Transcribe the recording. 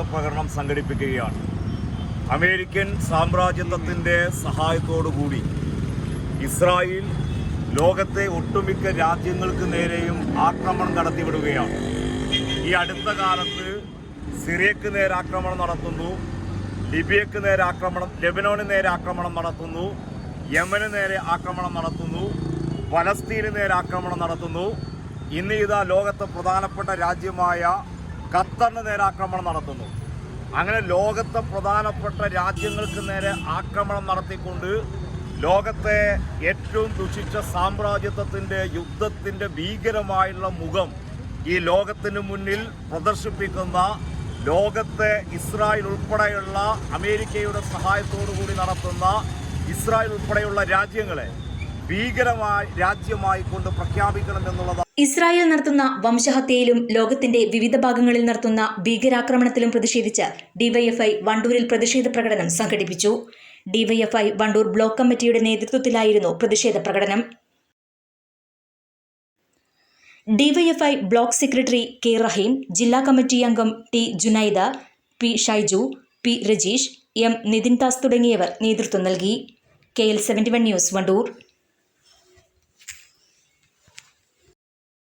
പ്രകടനം സംഘടിപ്പിക്കുകയാണ്. അമേരിക്കൻ സാമ്രാജ്യത്വത്തിന്റെ സഹായത്തോടുകൂടി ഇസ്രായേൽ ലോകത്തെ ഒട്ടുമിക്ക രാജ്യങ്ങൾക്ക് നേരെയും ആക്രമണം നടത്തിവിടുകയാണ്. ഈ അടുത്ത കാലത്ത് സിറിയക്ക് നേരെ ആക്രമണം നടത്തുന്നു ലിബിയക്ക് നേരെ ആക്രമണം ലെബനോന് നേരെ ആക്രമണം നടത്തുന്നു യമന് നേരെ ആക്രമണം നടത്തുന്നു പലസ്തീന് നേരെ ആക്രമണം നടത്തുന്നു. ഇന്ന് ഇതാ ലോകത്തെ പ്രധാനപ്പെട്ട രാജ്യമായ ഖത്തറിന് നേരെ ആക്രമണം നടത്തുന്നു. അങ്ങനെ ലോകത്തെ പ്രധാനപ്പെട്ട രാജ്യങ്ങൾക്ക് നേരെ ആക്രമണം നടത്തിക്കൊണ്ട് ലോകത്തെ ഏറ്റവും ദുഷിച്ച സാമ്രാജ്യത്വത്തിന്റെ യുദ്ധത്തിന്റെ ഭീകരമായുള്ള മുഖം ഈ ലോകത്തിന് മുന്നിൽ പ്രദർശിപ്പിക്കുന്ന ലോകത്തെ ഇസ്രായേൽ ഉൾപ്പെടെയുള്ള അമേരിക്കയുടെ സഹായത്തോടു കൂടി നടത്തുന്ന ഇസ്രായേൽ ഉൾപ്പെടെയുള്ള രാജ്യങ്ങളെ ഭീകരമായ രാജ്യമായി കൊണ്ട് പ്രഖ്യാപിക്കണമെന്നുള്ളത് ഇസ്രായേൽ നടത്തുന്ന വംശഹത്യയിലും ലോകത്തിന്റെ വിവിധ ഭാഗങ്ങളിൽ നടത്തുന്ന ഭീകരാക്രമണത്തിലും പ്രതിഷേധിച്ച് ഡിവൈഎഫ്ഐ വണ്ടൂരിൽ പ്രതിഷേധ പ്രകടനം സംഘടിപ്പിച്ചു. ഡിവൈഎഫ്ഐ വണ്ടൂർ ബ്ലോക്ക് കമ്മിറ്റിയുടെ നേതൃത്വത്തിലായിരുന്നു പ്രതിഷേധ പ്രകടനം. DYFI block secretary K Rahim ജില്ലാ കമ്മിറ്റി അംഗം T Junaida P Shaiju P Rajeesh M Nithin Das തുടങ്ങിയവർ നേതൃത്വം നൽകി. K L seventy one news Wandoor.